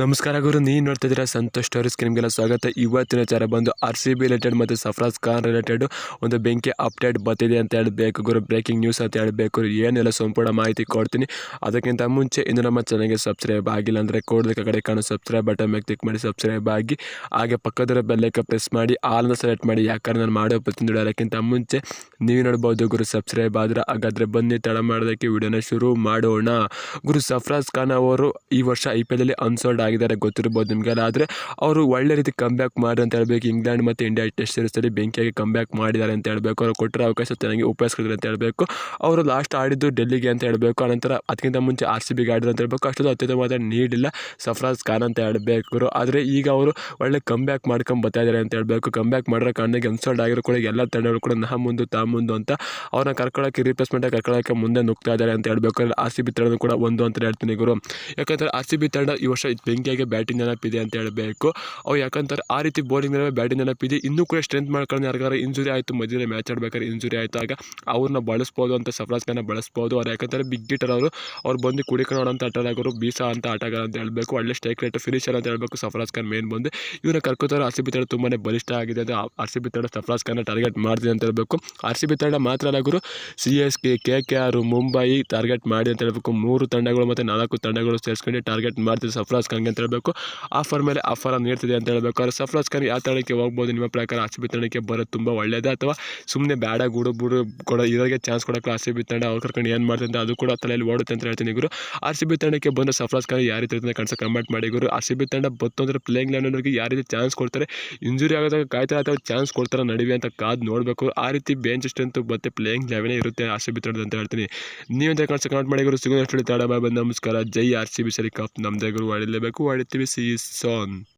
ನಮಸ್ಕಾರ ಗುರು ನೀವು ನೋಡ್ತಾ ಇದ್ದೀರಾ ಸಂತೋಷ್ ಸ್ಟೋರೀಸ್ಗೆ ನಿಮಗೆಲ್ಲ ಸ್ವಾಗತ. ಇವತ್ತಿನ ಚಾರ ಬಂದು ಆರ್ ಸಿ ಬಿ ರಿಲೇಟೆಡ್ ಮತ್ತು ಸಫ್ರಾಜ್ ಖಾನ್ ರಿಲೇಟೆಡ್ ಒಂದು ಬೆಂಕಿ ಅಪ್ಡೇಟ್ ಬರ್ತಿದೆ ಅಂತ ಹೇಳಬೇಕು ಗುರು. ಬ್ರೇಕಿಂಗ್ ನ್ಯೂಸ್ ಅಂತ ಹೇಳಬೇಕು ಏನೆಲ್ಲ ಸಂಪೂರ್ಣ ಮಾಹಿತಿ ಕೊಡ್ತೀನಿ. ಅದಕ್ಕಿಂತ ಮುಂಚೆ ಇನ್ನು ನಮ್ಮ ಚಾನಲ್ಗೆ ಸಬ್ಸ್ಕ್ರೈಬ್ ಆಗಿಲ್ಲ ಅಂದರೆ ಕೋಡ್ದ ಕಡೆ ಕಾಣೋ. ಸಬ್ಸ್ಕ್ರೈಬ್ ಬಟನ್ ಮೇಲೆ ಕ್ಲಿಕ್ ಮಾಡಿ ಸಬ್ಸ್ಕ್ರೈಬ್ ಆಗಿ. ಹಾಗೆ ಪಕ್ಕದ ಬೆಲ್ಲೈಕ ಪ್ರೆಸ್ ಮಾಡಿ ಆಲ್ನ ಸೆಲೆಕ್ಟ್ ಮಾಡಿ. ಯಾಕಂದ್ರೆ ನಾನು ಮಾಡೋ ಪ್ರತಿಯೊಂದು ಅದಕ್ಕಿಂತ ಮುಂಚೆ ನೀವು ನೋಡ್ಬೋದು ಗುರು ಸಬ್ಸ್ಕ್ರೈಬ್ ಆದರೆ ಹಾಗಾದರೆ ಬನ್ನಿ, ತಡ ಮಾಡೋದಕ್ಕೆ ವಿಡಿಯೋನ ಶುರು ಮಾಡೋಣ. ಗುರು ಸಫ್ರಾಜ್ ಖಾನ್ ಅವರು ಈ ವರ್ಷ ಐ ಪಿ ಎಲ್ ಅನ್ಸೋಲ್ಡ್ ಆಗಿದ್ದಾರೆ ಗೊತ್ತಿರ್ಬೋದು ನಿಮಗೆಲ್ಲ. ಆದರೆ ಅವರು ಒಳ್ಳೆ ರೀತಿ ಕಮ್ ಬ್ಯಾಕ್ ಮಾಡಿ ಅಂತ ಹೇಳಬೇಕು. ಇಂಗ್ಲೆಂಡ್ ಮತ್ತು ಇಂಡಿಯಾ ಟೆಸ್ಟ್ ಸೀರೀಸಲ್ಲಿ ಬೆಂಕಿಯಾಗಿ ಕಮ್ ಬ್ಯಾಕ್ ಮಾಡಿದ್ದಾರೆ ಅಂತ ಹೇಳಬೇಕು. ಅವರು ಕೊಟ್ಟಿರೋ ಅವಕಾಶ ಚೆನ್ನಾಗಿ ಉಪಯೋಗಿಸಿದ್ರು ಅಂತ ಹೇಳಬೇಕು. ಅವರು ಲಾಸ್ಟ್ ಆಡಿದ್ದು ಡೆಲ್ಲಿಗೆ ಅಂತ ಹೇಳಬೇಕು. ಅನಂತರ ಅದಕ್ಕಿಂತ ಮುಂಚೆ ಆರ್ ಸಿ ಬಿಗೆ ಆಡಿದ್ರು ಅಂತ ಹೇಳಬೇಕು. ಅಷ್ಟೊಂದು ಅತ್ಯುತ್ತಮವಾದ ನೀಡಿಲ್ಲ ಸಫ್ರಾಜ್ ಖಾನ್ ಅಂತ ಹೇಳಬೇಕು ಆದರೆ ಈಗ ಅವರು ಒಳ್ಳೆ ಕಮ್ ಮಾಡ್ಕೊಂಡು ಬರ್ತಾ ಇದ್ದಾರೆ ಅಂತ ಹೇಳಬೇಕು. ಕಮ್ ಬ್ಯಾಕ್ ಮಾಡಿರೋ ಕಾರಣಕ್ಕೆ ಎನ್ಸಲ್ಡ್ ಆಗಿರೋ ಕೂಡ ಎಲ್ಲ ತಂಡಗಳು ಕೂಡ ನಾ ಮುಂದೆ, ತಾ ಮುಂದೆ ಅಂತ ಅವ್ರನ್ನ ಕರ್ಕೊಳ್ಳೋಕ್ಕೆ ರಿಪ್ಲೇಸ್ಮೆಂಟ್ ಕರ್ಕೊಳ್ಳೋಕೆ ಮುಂದೆ ನುಗ್ತಾ ಇದ್ದಾರೆ ಅಂತ ಹೇಳಬೇಕು. ಆರ್ ಸಿ ಬಿ ತಂಡ ಕೂಡ ಒಂದು ಅಂತ ಹೇಳ್ತೀನಿ ಗುರು ಯಾಕಂದರೆ ಆರ್ ಸಿ ಬಿ ತಂಡ ಈ ವರ್ಷ ಬೆಂಕಿಯಾಗಿ ಬ್ಯಾಟಿಂಗ್ ನೆನಪಿದೆ ಅಂತ ಹೇಳಬೇಕು. ಅವು ಯಾಕಂತಾರೆ, ಆ ರೀತಿ ಬೌಲಿಂಗ್ ಬ್ಯಾಟಿಂಗ್ ನೆನಪಿದೆ ಇನ್ನೂ ಕೂಡ ಸ್ಟ್ರೆಂತ್ ಮಾಡ್ಕೊಂಡು ಯಾರಿಗಾರು ಇಂಜುರಿ ಆಯಿತು, ಮಧ್ಯದಲ್ಲಿ ಮ್ಯಾಚ್ ಆಡ್ಬೇಕಾದ್ರೆ ಇಂಜುರಿ ಆಯಿತಾಗ ಅವ್ರನ್ನ ಬಳಸ್ಬೋದು ಅಂತ ಸಫ್ರಾಜ್ ಖಾನ ಬಳಸ್ಬೋದು. ಅವ್ರು ಯಾಕಂತಾರೆ ಬಿಗ್ ಹಿಟರ್ ಅವರು, ಅವ್ರು ಬಂದು ಕುಡಿಕೊಂಡು ಅಂತ ಆಟಗಾರರು ಬೀಸಾ ಅಂತ ಆಟಗಾರ ಅಂತ ಹೇಳಬೇಕು. ಒಳ್ಳೆ ಸ್ಟ್ರೈಕ್ ರೇಟ್ ಫಿನಿಷರ್ ಅಂತ ಹೇಳಬೇಕು ಸಫರಾಜ್ ಖಾನ್ ಮೇನ್ ಬಂದು. ಇವ್ರನ್ನ ಕರ್ಕೋತಾರೆ ಆರ್ ಸಿ ಬಿ ತಂಡ ತುಂಬಾ ಬಲಿಷ್ಠ ಆಗಿದೆ. ಅದು ಆರ್ ಸಿ ಬಿ ತಂಡ ಸಫರಾಜ್ ಖಾನ ಟಾರ್ಗೆಟ್ ಮಾಡಿದೆ ಅಂತ ಹೇಳಬೇಕು. ಆರ್ ಸಿ ಬಿ ತಂಡ ಮಾತ್ರ ಅಲ್ಲ ಗುರು C S K K K R Mumbai target ಮಾಡಿ ಅಂತ ಹೇಳಬೇಕು. ಮೂರು ತಂಡಗಳು ಮತ್ತು ನಾಲ್ಕು ತಂಡಗಳು ಸೇರಿಸ್ಕೊಂಡು ಟಾರ್ಗೆಟ್ ಮಾಡ್ತಿದೆ ಸಫ್ರಾಜ್ ಖಾನ್ಗೆ ಅಂತ ಹೇಳಬೇಕು. ಆಫರ್ ಮೇಲೆ ಆಫರ್ ನೀಡ್ತಿದೆ ಅಂತ ಹೇಳಬೇಕು. ಆದರೆ ಸಫ್ರಾಜ್ ಖಾನ್ ಯಾವ ತಾಳಕ್ಕೆ ಹೋಗ್ಬೋದು, ನಿಮ್ಮ ಪ್ರಕಾರ ಆರ್ ಸಿ ಬಿ ತಂಡಕ್ಕೆ ಬರೋದು ತುಂಬ ಒಳ್ಳೆಯದೇ ಅಥವಾ ಸುಮ್ಮನೆ ಬೇಡ ಗುಡು ಬುಡು ಕೊಡೋ ಇರೋರಿಗೆ ಚಾನ್ಸ್ ಕೊಡೋಕ್ಕೆ ಆರ್ ಸಿ ಬಿ ತಂಡ ಅವ್ರು ಕರ್ಕೊಂಡು ಏನು ಮಾಡ್ತಂತ ಅದು ಕೂಡ ತಲೆಯಲ್ಲಿ ಓಡುತ್ತೆ ಅಂತ ಹೇಳ್ತೀನಿ ಗುರು. ಆರ್ ಸಿ ಬಿ ತಂಡಕ್ಕೆ ಬಂದ ಸಫ್ರಾಜ್ ಖಾನ್ ಯಾವ ರೀತಿ ಕನ್ಸ ಕಮೆಂಟ್ ಮಾಡಿ ಗುರು. ಆರ್ ಸಿ ತಂಡ ಅಂದರೆ ಪ್ಲೇಯಿಂಗ್ ಲೆವೆನವ್ರಿಗೆ ಯಾವ ರೀತಿ ಚಾನ್ಸ್ ಕೊಡ್ತಾರೆ? ಇಂಜುರಿ ಆಗೋದಾಗ ಕಾಯ್ತಾರೆ ಅಥವಾ ಚಾನ್ಸ್ ಕೊಡ್ತಾರೆ ನಡುವೆ ಅಂತ ಕಾದು ನೋಡಬೇಕು. ಆ ರೀತಿ ಬೆಂಚ್ ಸ್ಟ್ರೆಂತ್ ಮತ್ತೆ ಪ್ಲೇಯಿಂಗ್ ಲೆವೆನೇ ಇರುತ್ತೆ ಆರ್ ಸಿ ಬಿ ಅಂತ ಹೇಳ್ತೀನಿ. ನೀವಂತ ಕನ್ಸ ಕಮೆಂಟ್ ಮಾಡಿ ಗುರು. ಸಿಗೋದಷ್ಟು ತಡ ಬಾಯ್ ಬಂದು ನಮಸ್ಕಾರ. ಜೈ ಆರ್ ಸಿ ಬಿ ಸರಿ ಕಪ್. ನಮ್ಮದೇ ಗುರು kuba kuwari tibisi y'isoni